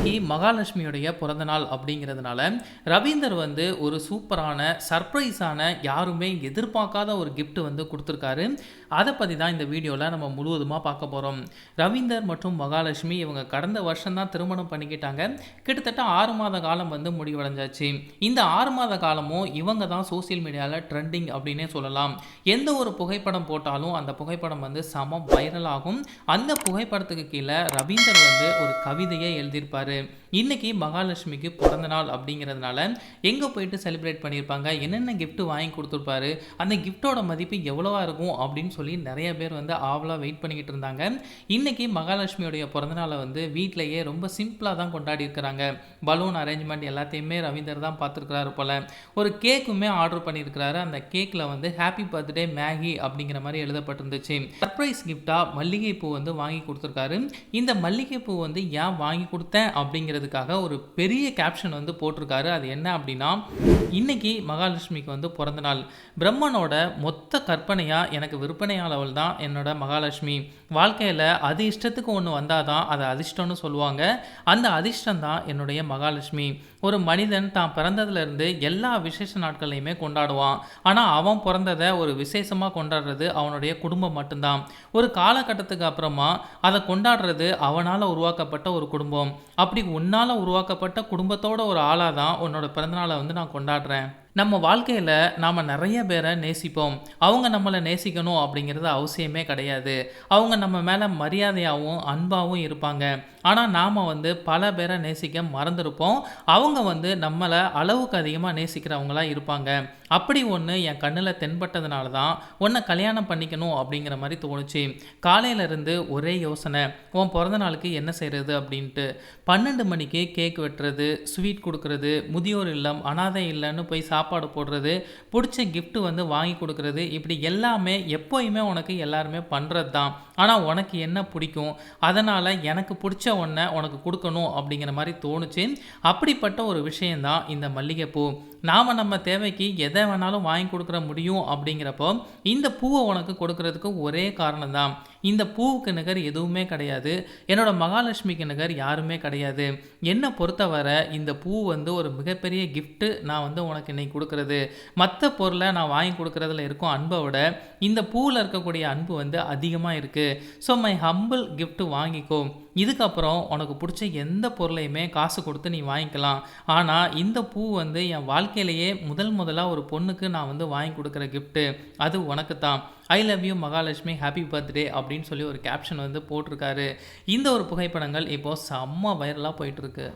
இன்னைக்கு மகாலட்சுமியுடைய பிறந்த நாள் அப்படிங்கிறதுனால ரவீந்தர் வந்து ஒரு சூப்பரான சர்ப்ரைஸான யாருமே எதிர்பார்க்காத ஒரு கிஃப்ட் வந்து கொடுத்துருக்காரு. அதை பற்றி தான் இந்த வீடியோவில் நம்ம முழுவதுமாக பார்க்க போகிறோம் ரவீந்தர் மற்றும் மகாலட்சுமி இவங்க கடந்த வருஷம் தான் திருமணம் பண்ணிக்கிட்டாங்க. கிட்டத்தட்ட ஆறு மாத காலம் வந்து முடிவடைஞ்சாச்சு. இந்த ஆறு மாத காலமும் இவங்க தான் சோஷியல் மீடியாவில் ட்ரெண்டிங் அப்படின்னே சொல்லலாம். எந்த ஒரு புகைப்படம் போட்டாலும் அந்த புகைப்படம் வந்து செம வைரல் ஆகும். அந்த புகைப்படத்துக்கு கீழே ரவீந்தர் வந்து ஒரு கவிதையை எழுதியிருப்பார். இன்னைக்கு மகாலட்சுமிக்கு பிறந்த நாள் அப்படிங்கிறதுனால எங்கே போயிட்டு செலிப்ரேட் பண்ணியிருப்பாங்க? என்னென்ன கிஃப்ட்டு வாங்கி கொடுத்துருப்பாரு? அந்த கிஃப்டோட மதிப்பு எவ்வளோவா இருக்கும்? அப்படின்னு சொல்லி நிறைய பேர் வந்து ஆவலாக வெயிட் பண்ணிக்கிட்டு இருந்தாங்க. இன்னைக்கு மகாலட்சுமியுடைய பிறந்தநாளை வந்து வீட்டிலேயே ரொம்ப சிம்பிளாக தான் கொண்டாடி இருக்கிறாங்க. பலூன் அரேஞ்ச்மெண்ட் எல்லாத்தையுமே ரவீந்தர் தான் பார்த்துருக்கிறாரு போல். ஒரு கேக்குமே ஆர்டர் பண்ணியிருக்கிறாரு. அந்த கேக்கில் வந்து ஹாப்பி பர்த்டே மேகி அப்படிங்கிற மாதிரி எழுதப்பட்டிருந்துச்சு. சர்ப்ரைஸ் கிஃப்டாக மல்லிகைப்பூ வந்து வாங்கி கொடுத்துருக்காரு. இந்த மல்லிகைப்பூ வந்து ஏன் வாங்கி கொடுத்தேன் அப்படிங்கிறதுக்காக ஒரு பெரிய கேப்ஷன் வந்து போட்டிருக்காரு. அது என்ன அப்படின்னா இன்னைக்கு மகாலட்சுமிக்கு வந்து பிறந்த நாள். பிரம்மனோட மொத்த கற்பனையாக எனக்கு விற்பனையாளவள் தான் என்னோட மகாலட்சுமி. வாழ்க்கையில் அது இஷ்டத்துக்கு ஒன்று வந்தால் தான் அதை அதிர்ஷ்டம்னு சொல்லுவாங்க. அந்த அதிர்ஷ்டம் தான் என்னுடைய மகாலட்சுமி. ஒரு மனிதன் தான் பிறந்ததுலேருந்து எல்லா விசேஷ நாட்களையுமே கொண்டாடுவான். ஆனால் அவன் பிறந்ததை ஒரு விசேஷமாக கொண்டாடுறது அவனுடைய குடும்பம் மட்டும்தான். ஒரு காலகட்டத்துக்கு அப்புறமா அதை கொண்டாடுறது அவனால் உருவாக்கப்பட்ட ஒரு குடும்பம். அப்படி உன்னால் உருவாக்கப்பட்ட குடும்பத்தோட ஒரு ஆளாக தான் உன்னோட பிறந்தநாளை வந்து நான் கொண்டாடுறேன். நம்ம வாழ்க்கையில் நாம் நிறைய பேரை நேசிப்போம். அவங்க நம்மளை நேசிக்கணும் அப்படிங்கிறது அவசியமே கிடையாது. அவங்க நம்ம மேலே மரியாதையாகவும் அன்பாகவும் இருப்பாங்க. ஆனால் நாம் வந்து பல பேரை நேசிக்க மறந்துருப்போம். அவங்க வந்து நம்மளை அளவுக்கு அதிகமாக நேசிக்கிறவங்களா இருப்பாங்க. அப்படி ஒன்று என் கண்ணில் தென்பட்டதுனால தான் உன்னை கல்யாணம் பண்ணிக்கணும் அப்படிங்கிற மாதிரி தோணுச்சு. காலையிலேருந்து ஒரே யோசனை உன் பிறந்த நாளுக்கு என்ன செய்கிறது அப்படின்ட்டு. பன்னெண்டு மணிக்கு கேக் வெட்டுறது ஸ்வீட் கொடுக்கறது முதியோர் இல்லம் அனாதை இல்லைன்னு போய் சாப்பாடு போடுறது பிடிச்ச கிஃப்ட்டு வந்து வாங்கி கொடுக்குறது இப்படி எல்லாமே எப்போயுமே உனக்கு எல்லாருமே பண்ணுறது தான் ஆனால் உனக்கு என்ன பிடிக்கும்? அதனால் எனக்கு பிடிச்ச ஒன்றை உனக்கு கொடுக்கணும் அப்படிங்கிற மாதிரி தோணுச்சு. அப்படிப்பட்ட ஒரு விஷயந்தான் இந்த மல்லிகைப்பூ. நாம் நம்ம தேவைக்கு எதை வேணாலும் வாங்கி கொடுக்குற முடியும் அப்படிங்கிறப்போ இந்த பூவை உனக்கு கொடுக்கறதுக்கு ஒரே காரணம் தான் இந்த பூவுக்கு நிகர் எதுவுமே கிடையாது. என்னோட மகாலட்சுமிக்கு நிகர் யாருமே கிடையாது. என்னை பொறுத்தவரை இந்த பூ வந்து ஒரு மிகப்பெரிய கிஃப்ட்டு நான் வந்து உனக்கு இன்னைக்கு கொடுக்குறது. மற்ற பொருளை நான் வாங்கி கொடுக்கறதுல இருக்கும் அன்பை விட இந்த பூவில் இருக்கக்கூடிய அன்பு வந்து அதிகமாக இருக்குது ஸோ மை ஹம்பிள் கிஃப்ட்டு வாங்கிக்கோ. இதுக்கப்புறம் உனக்கு பிடிச்ச எந்த பொருளையுமே காசு கொடுத்து நீ வாங்கிக்கலாம். ஆனால் இந்த பூ வந்து என் வாழ்க்கையிலேயே முதல் முதலாக ஒரு பொண்ணுக்கு நான் வந்து வாங்கி கொடுக்குற கிஃப்ட்டு அது உனக்கு தான் I love you Mahalakshmi happy birthday அப்படின்னு சொல்லி ஒரு கேப்ஷன் வந்து போட்டிருக்காரு. இந்த ஒரு புகைப்படங்கள் இப்போது செம்ம வைரலாக போயிட்டுருக்கு